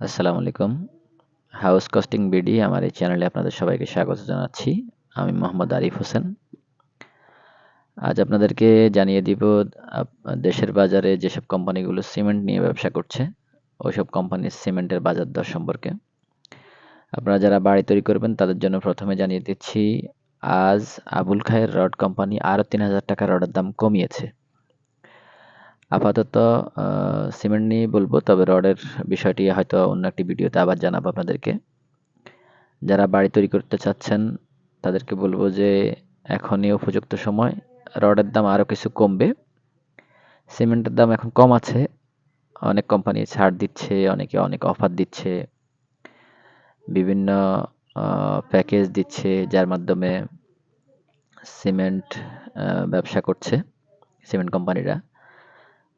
আসসালামু আলাইকুম। House costing BD আমার এই চ্যানেলে আপনাদের সবাইকে স্বাগত জানাচ্ছি। আমি মোহাম্মদ আরিফ হোসেন। আজ আপনাদেরকে জানিয়ে দিব দেশের বাজারে যেসব কোম্পানিগুলো সিমেন্ট নিয়ে ব্যবসা করছে, ওইসব কোম্পানির সিমেন্টের বাজার দর সম্পর্কে। আপনারা যারা বাড়ি তৈরি করবেন, তাদের জন্য প্রথমে জানিয়ে দিচ্ছি, আজ আবুল খায়ের রড কোম্পানি আরও তিন হাজার টাকা রডের দাম কমিয়েছে। আপাতত সিমেন্ট নিয়ে বলব, তবে রডের বিষয়টি হয়তো অন্য একটি ভিডিওতে আবার জানাব আপনাদেরকে। যারা বাড়ি তৈরি করতে চাচ্ছেন, তাদেরকে বলব যে এখনই উপযুক্ত সময় রডের দাম আরও কিছু কমবে। সিমেন্টের দাম এখন কম আছে। অনেক কোম্পানি ছাড় দিচ্ছে, অনেকে অনেক অফার দিচ্ছে। বিভিন্ন প্যাকেজ দিচ্ছে, যার মাধ্যমে সিমেন্ট ব্যবসা করছে সিমেন্ট কোম্পানিরা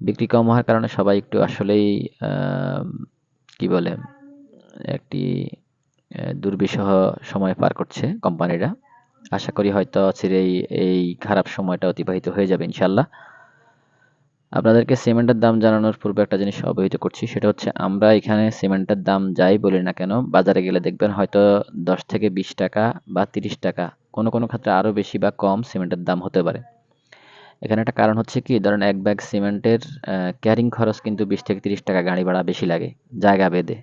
বিক্রি কম হওয়ার কারণে সবাই একটু আসলেই কি বলে, একটি দুর্বিষহ সময় পার করছে কোম্পানিরা। আশা করি হয়তো চিরেই এই খারাপ সময়টা অতিবাহিত হয়ে যাবে ইনশাল্লাহ আপনাদেরকে সিমেন্টের দাম জানানোর পূর্বে একটা জিনিস অবহিত করছি, সেটা হচ্ছে আমরা এখানে সিমেন্টের দাম যাই বলি না কেন, বাজারে গেলে দেখবেন হয়তো দশ থেকে বিশ টাকা বা তিরিশ টাকা, কোনো কোনো ক্ষেত্রে আরও বেশি বা কম সিমেন্টের দাম হতে পারে। এখানে একটা কারণ হচ্ছে কি, ধরেন এক ব্যাগ সিমেন্টের ক্যারিং খরচ কিন্তু বিশ থেকে তিরিশ টাকা গাড়ি ভাড়া বেশি লাগে, জায়গা বেঁধে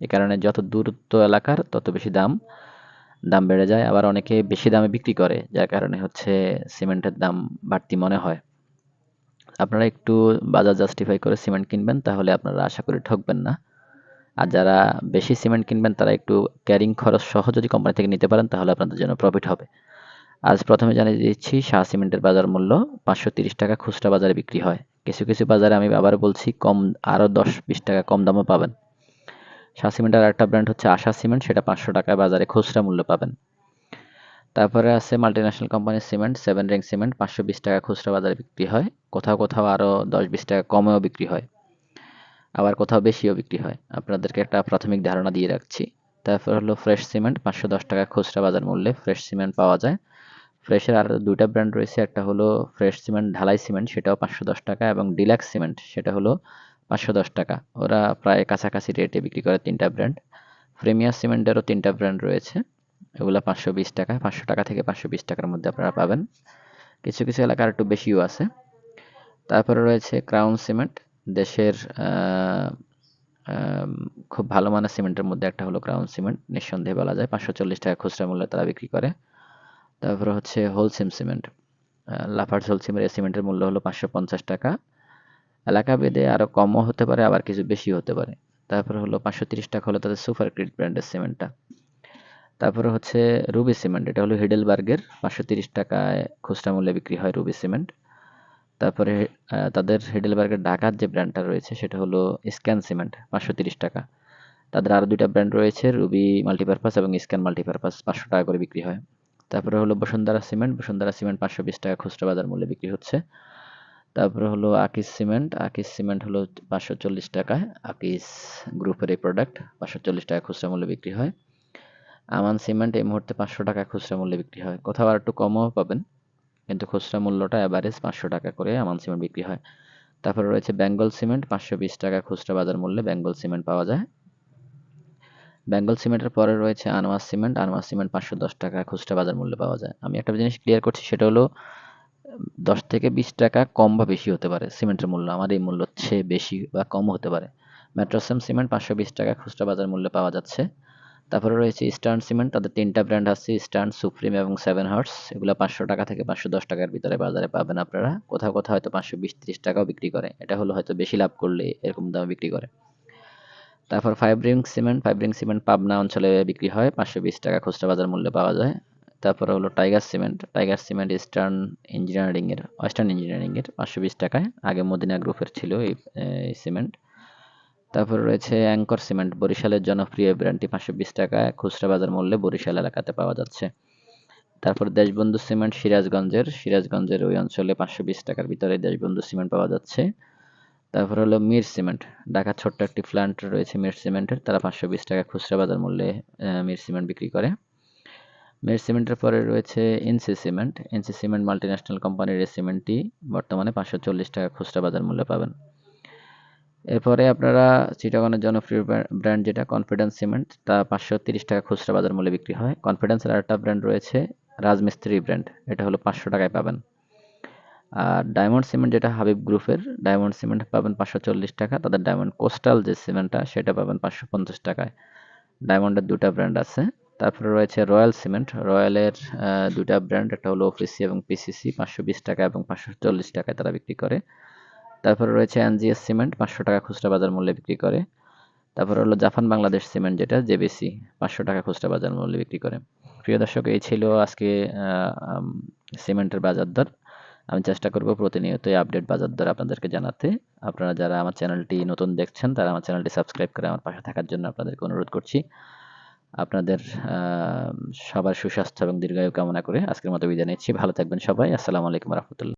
এ কারণে যত দূরত্ব এলাকার, তত বেশি দাম দাম বেড়ে যায়। আবার অনেকে বেশি দামে বিক্রি করে, যার কারণে হচ্ছে সিমেন্টের দাম বাড়তি মনে হয়। আপনারা একটু বাজার জাস্টিফাই করে সিমেন্ট কিনবেন, তাহলে আপনারা আশা করি ঠকবেন না। আর যারা বেশি সিমেন্ট কিনবেন, তারা একটু ক্যারিং খরচ সহ যদি কোম্পানি থেকে নিতে পারেন, তাহলে আপনাদের জন্য প্রফিট হবে। আজ প্রথমে জানিয়ে দিচ্ছি, শাহ সিমেন্টের বাজার মূল্য পাঁচশো তিরিশ টাকা খুচরা বাজারে বিক্রি হয়। কিছু কিছু বাজারে আমি আবার বলছি, কম, আরও দশ বিশ টাকা কম দামও পাবেন। শাহ সিমেন্টের আরেকটা ব্র্যান্ড হচ্ছে আশা সিমেন্ট, সেটা পাঁচশো টাকায় বাজারে খুচরা মূল্য পাবেন। তারপরে আছে মাল্টিন্যাশনাল কোম্পানির সিমেন্ট সেভেন রিং সিমেন্ট পাঁচশো বিশ টাকা খুচরা বাজারে বিক্রি হয়। কোথাও কোথাও আরও দশ বিশ টাকা কমেও বিক্রি হয়। আবার কোথাও বেশিও বিক্রি হয়। আপনাদেরকে একটা প্রাথমিক ধারণা দিয়ে রাখছি। তারপর হলো ফ্রেশ সিমেন্ট, পাঁচশো দশ টাকা খুচরা বাজার মূল্যে ফ্রেশ সিমেন্ট পাওয়া যায়। ফ্রেশের আর দুইটা ব্র্যান্ড রয়েছে, একটা হলো ফ্রেশ সিমেন্ট, ঢালাই সিমেন্ট, সেটাও পাঁচশো দশ টাকা, এবং ডিলাক্স সিমেন্ট, সেটা হলো পাঁচশো দশ টাকা। ওরা প্রায় কাছাকাছি রেটে বিক্রি করে তিনটা ব্র্যান্ড। প্রিমিয়ার সিমেন্টেরও তিনটা ব্র্যান্ড রয়েছে, এগুলো পাঁচশো বিশ টাকা, পাঁচশো টাকা থেকে পাঁচশো বিশ টাকার মধ্যে আপনারা পাবেন। কিছু কিছু এলাকার একটু বেশিও আছে। তারপরে রয়েছে ক্রাউন সিমেন্ট, দেশের খুব ভালো মানের সিমেন্টের মধ্যে একটা হলো ক্রাউন সিমেন্ট, নিঃসন্দেহে বলা যায়। পাঁচশো চল্লিশ টাকা খুচরা মূল্যে তারা বিক্রি করে। তারপরে হচ্ছে হোলসিম সিমেন্ট লাফার্স হোলসিমের এই সিমেন্টের মূল্য হলো পাঁচশো পঞ্চাশ টাকা। এলাকা ভেদে আরও কমও হতে পারে, আবার কিছু বেশি হতে পারে। তারপরে হলো পাঁচশো তিরিশ টাকা হলো তাদের সুপার ক্রিট ব্র্যান্ডের সিমেন্টটা তারপরে হচ্ছে রুবি সিমেন্ট এটা হলো হিডেলবার্গের পাঁচশো তিরিশ টাকায় খুচরা মূল্যে বিক্রি হয় রুবি সিমেন্ট তারপরে তাদের হিডেলবার্গের ঢাকার যে ব্র্যান্ডটা রয়েছে, সেটা হলো স্ক্যান সিমেন্ট পাঁচশো তিরিশ টাকা। তাদের আরও দুইটা ব্র্যান্ড রয়েছে রুবি মাল্টিপারপাস এবং স্ক্যান মাল্টিপারপাস পাঁচশো টাকা করে বিক্রি হয়। তারপরে হলো বসুন্ধরা সিমেন্ট বসুন্ধরা সিমেন্ট পাঁচশো বিশ টাকা খুচরা বাজার মূল্যে বিক্রি হচ্ছে। তারপরে হলো আকিস সিমেন্ট আকিস সিমেন্ট হলো পাঁচশো চল্লিশ টাকায় আকিস গ্রুপের এই প্রোডাক্ট পাঁচশো চল্লিশ টাকা খুচরা মূল্যে বিক্রি হয়। আমান সিমেন্ট এই মুহূর্তে পাঁচশো টাকা খুচরা মূল্যে বিক্রি হয়। কোথাও আর একটু কমও পাবেন, কিন্তু খুচরা মূল্যটা অ্যাভারেজ পাঁচশো টাকা করে আমান সিমেন্ট বিক্রি হয়। তারপরে রয়েছে বেঙ্গল সিমেন্ট, পাঁচশো বিশ টাকা খুচরা বাজার মূল্যে বেঙ্গল সিমেন্ট পাওয়া যায়। বেঙ্গল সিমেন্টের পরে রয়েছে আনোয়ার সিমেন্ট। আনোয়ার সিমেন্ট পাঁচশো দশ টাকা খুচরা বাজার মূল্যে পাওয়া যায়। আমি একটা জিনিস ক্লিয়ার করছি, সেটা হলো, দশ থেকে বিশ টাকা কম বা বেশি হতে পারে সিমেন্টের মূল্য। আমার এই মূল্য হচ্ছে বেশি বা কম হতে পারে। মেট্রোসেম সিমেন্ট পাঁচশো বিশ টাকা খুচরা বাজার মূল্যে পাওয়া যাচ্ছে। তারপরে রয়েছে ইস্টার্ন সিমেন্ট তাদের তিনটা ব্র্যান্ড আছে ইস্টার্ন সুপ্রিম এবং সেভেন হার্টস এগুলো পাঁচশো টাকা থেকে পাঁচশো দশ টাকার ভিতরে বাজারে পাবেন আপনারা। কোথাও কোথাও হয়তো পাঁচশো বিশ ত্রিশ টাকাও বিক্রি করে। এটা হলো হয়তো বেশি লাভ করলে এরকম দামে বিক্রি করে। তারপর ফাইব্রিং সিমেন্ট ফাইব্রিং সিমেন্ট পাবনা অঞ্চলে বিক্রি হয়, পাঁচশো বিশ টাকা খুচরা বাজার মূল্যে পাওয়া যায়। তারপরে হলো Tiger cement Tiger cement Eastern ইঞ্জিনিয়ারিংয়ের ওয়েস্টার্ন ইঞ্জিনিয়ারিংয়ের পাঁচশো বিশ টাকায়। আগে মদিনা গ্রুপের ছিল এই সিমেন্ট তারপর রয়েছে অ্যাঙ্কর সিমেন্ট বরিশালের জনপ্রিয় ব্র্যান্ডটি পাঁচশো বিশ টাকায় খুচরা বাজার মূল্যে বরিশাল এলাকাতে পাওয়া যাচ্ছে। তারপর দেশবন্ধু সিমেন্ট সিরাজগঞ্জের সিরাজগঞ্জের ওই অঞ্চলে পাঁচশো বিশ টাকার ভিতরে দেশবন্ধু সিমেন্ট পাওয়া যাচ্ছে। তারপর হলো মির সিমেন্ট। ঢাকার ছোট্ট একটি প্ল্যান্ট রয়েছে মির সিমেন্টের। তারা পাঁচশো বিশ টাকা খুচরা বাজার মূল্যে মির সিমেন্ট বিক্রি করে। মির সিমেন্টের পরে রয়েছে NC cement. NC cement multinational কোম্পানির এই সিমেন্টটি বর্তমানে পাঁচশো চল্লিশ টাকা খুচরা বাজার মূল্যে পাবেন। এরপরে আপনারা চিটাগনের জনপ্রিয় ব্র্যান্ড যেটা কনফিডেন্স সিমেন্ট তা পাঁচশো তিরিশ টাকা খুচরা বাজার মূল্যে বিক্রি হয়। কনফিডেন্সের আরেকটা ব্র্যান্ড রয়েছে রাজমিস্ত্রি ব্র্যান্ড। এটা হলো পাঁচশো টাকায় পাবেন। আর ডায়মন্ড সিমেন্ট যেটা হাবিব গ্রুপের ডায়মন্ড সিমেন্ট পাবেন পাঁচশো চল্লিশ টাকা। তাদের ডায়মন্ড কোস্টাল যে সিমেন্টটা সেটা পাবেন পাঁচশো পঞ্চাশ টাকায়। ডায়মন্ডের দুটা ব্র্যান্ড আছে। তারপরে রয়েছে রয়্যাল সিমেন্ট রয়্যালের দুটা ব্র্যান্ড একটা হলো ওফিসি এবং পিসিসি পাঁচশো বিশ টাকা এবং পাঁচশো চল্লিশ টাকায় তারা বিক্রি করে। তারপরে রয়েছে এনজিএস সিমেন্ট পাঁচশো টাকা খুচরা বাজার মূল্যে বিক্রি করে। তারপরে হলো জাপান বাংলাদেশ সিমেন্ট যেটা জেবিসি পাঁচশো টাকা খুচরা বাজার মূল্যে বিক্রি করে। প্রিয় দর্শক, এই ছিল আজকে সিমেন্টের বাজার দর। আমি চেষ্টা করব প্রতিনিয়তই আপডেট বাজার দর আপনাদেরকে জানাতে। আপনারা যারা আমার চ্যানেলটি নতুন দেখছেন, তারা আমার চ্যানেলটি সাবস্ক্রাইব করে আমার পাশে থাকার জন্য আপনাদেরকে অনুরোধ করছি। আপনাদের সবার সুস্বাস্থ্য এবং দীর্ঘায়ু কামনা করে আজকের মতো বিদায় নিচ্ছি। ভালো থাকবেন সবাই। আসসালামু আলাইকুম রহমতুল্লাহ।